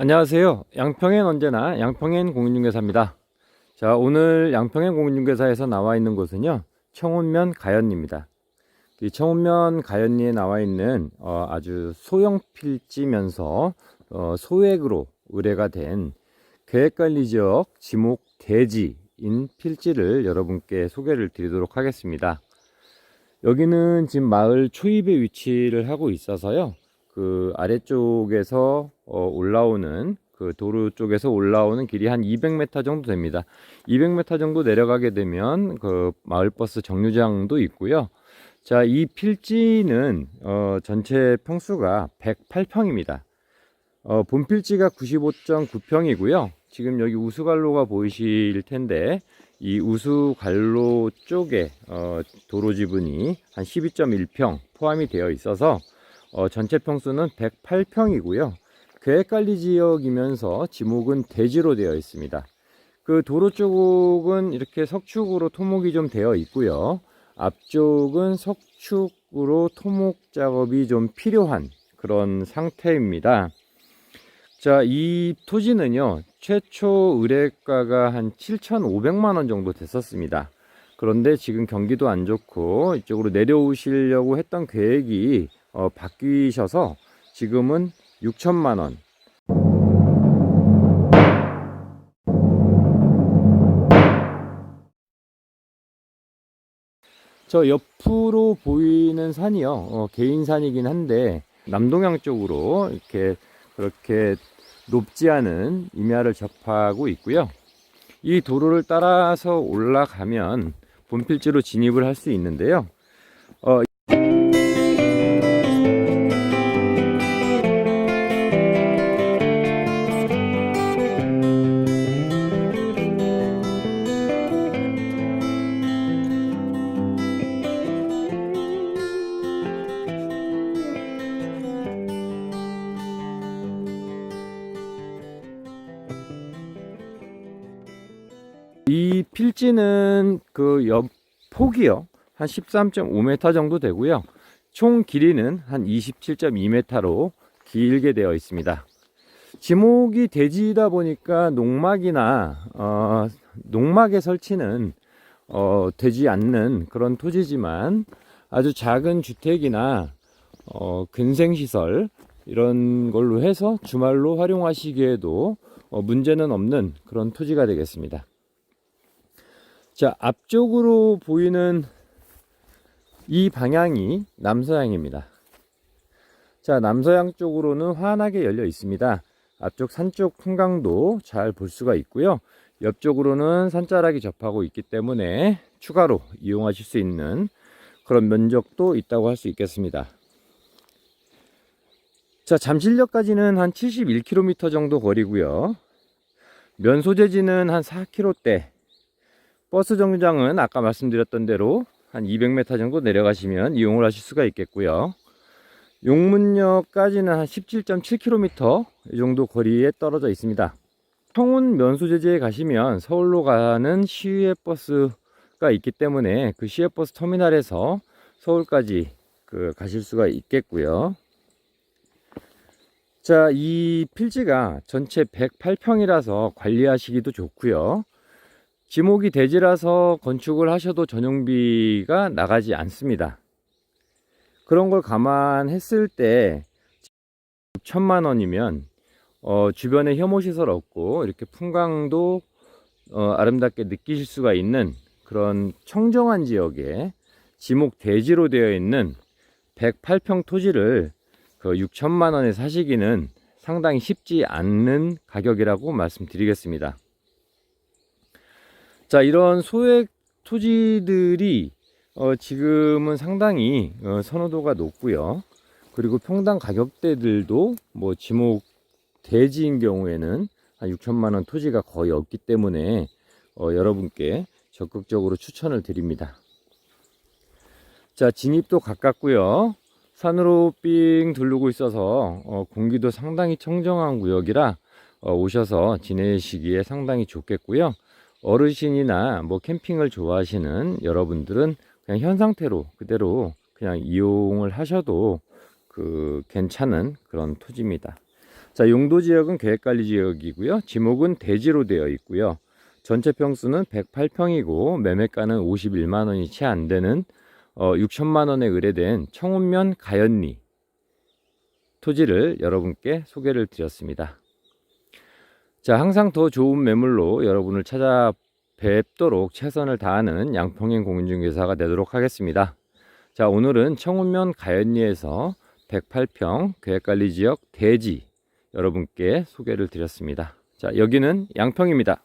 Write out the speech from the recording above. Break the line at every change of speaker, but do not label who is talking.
안녕하세요. 양평엔 언제나 양평엔 공인중개사입니다. 자, 오늘 양평엔 공인중개사에서 나와 있는 곳은요, 청운면 가연리입니다. 이 청운면 가연리에 나와 있는 어, 아주 소형 필지면서 어, 소액으로 의뢰가 된 계획관리지역 지목 대지인 필지를 여러분께 소개를 드리도록 하겠습니다. 여기는 지금 마을 초입에 위치를 하고 있어서요. 그 아래쪽에서 어, 올라오는 그 도로 쪽에서 올라오는 길이 한 200m 정도 됩니다. 200m 정도 내려가게 되면 그 마을버스 정류장도 있고요. 자, 이 필지는 어, 전체 평수가 108평입니다. 어, 본 필지가 95.9평이고요. 지금 여기 우수관로가 보이실 텐데 이 우수관로 쪽에 어, 도로 지분이 한 12.1평 포함이 되어 있어서 어, 전체 평수는 108평이고요. 계획관리 지역이면서 지목은 대지로 되어 있습니다. 그 도로 쪽은 이렇게 석축으로 토목이 좀 되어 있고요. 앞쪽은 석축으로 토목 작업이 좀 필요한 그런 상태입니다. 자, 이 토지는요, 최초 의뢰가가 한 7,500만 원 정도 됐었습니다. 그런데 지금 경기도 안 좋고 이쪽으로 내려오시려고 했던 계획이 어, 바뀌셔서 지금은 6천만 원. 저 옆으로 보이는 산이요. 어, 개인 산이긴 한데 남동향 쪽으로 이렇게 그렇게 높지 않은 임야를 접하고 있고요. 이 도로를 따라서 올라가면 본필지로 진입을 할 수 있는데요. 필지는 그옆 폭이요. 한 13.5m 정도 되고요. 총 길이는 한 27.2m로 길게 되어 있습니다. 지목이 대지이다 보니까 농막이나 어, 농막의 설치는 어, 되지 않는 그런 토지지만 아주 작은 주택이나 어, 근생시설 이런 걸로 해서 주말로 활용하시기에도 어, 문제는 없는 그런 토지가 되겠습니다. 자, 앞쪽으로 보이는 이 방향이 남서향입니다. 자, 남서향 쪽으로는 환하게 열려 있습니다. 앞쪽 산쪽 풍광도 잘 볼 수가 있고요. 옆쪽으로는 산자락이 접하고 있기 때문에 추가로 이용하실 수 있는 그런 면적도 있다고 할 수 있겠습니다. 자, 잠실역까지는 한 71km 정도 거리고요. 면소재지는 한 4km대, 버스 정류장은 아까 말씀드렸던 대로 한 200m 정도 내려가시면 이용을 하실 수가 있겠고요. 용문역까지는 한 17.7km 이 정도 거리에 떨어져 있습니다. 청운 면소재지에 가시면 서울로 가는 시외 버스가 있기 때문에 그 시외 버스 터미널에서 서울까지 그 가실 수가 있겠고요. 자, 이 필지가 전체 108평이라서 관리하시기도 좋고요. 지목이 대지라서 건축을 하셔도 전용비가 나가지 않습니다. 그런 걸 감안했을 때 천만 원이면 어, 주변에 혐오시설 없고 이렇게 풍광도 어, 아름답게 느끼실 수가 있는 그런 청정한 지역에 지목 대지로 되어 있는 108평 토지를 그 6천만 원에 사시기는 상당히 쉽지 않는 가격이라고 말씀드리겠습니다. 자, 이런 소액 토지들이 어, 지금은 상당히 어, 선호도가 높고요. 그리고 평당 가격대들도 뭐 지목 대지인 경우에는 한 6천만 원 토지가 거의 없기 때문에 어, 여러분께 적극적으로 추천을 드립니다. 자, 진입도 가깝고요. 산으로 삥 둘르고 있어서 어, 공기도 상당히 청정한 구역이라 어, 오셔서 지내시기에 상당히 좋겠고요. 어르신이나 뭐 캠핑을 좋아하시는 여러분들은 그냥 현 상태로 그대로 그냥 이용을 하셔도 그 괜찮은 그런 토지입니다. 자, 용도 지역은 계획관리 지역이고요. 지목은 대지로 되어 있고요. 전체 평수는 108평이고 매매가는 51만 원이 채 안 되는 어, 6천만 원에 의뢰된 청운면 가연리 토지를 여러분께 소개를 드렸습니다. 자, 항상 더 좋은 매물로 여러분을 찾아뵙도록 최선을 다하는 양평행 공인중개사가 되도록 하겠습니다. 자, 오늘은 청운면 가연리에서 108평 계획관리 지역 대지 여러분께 소개를 드렸습니다. 자, 여기는 양평입니다.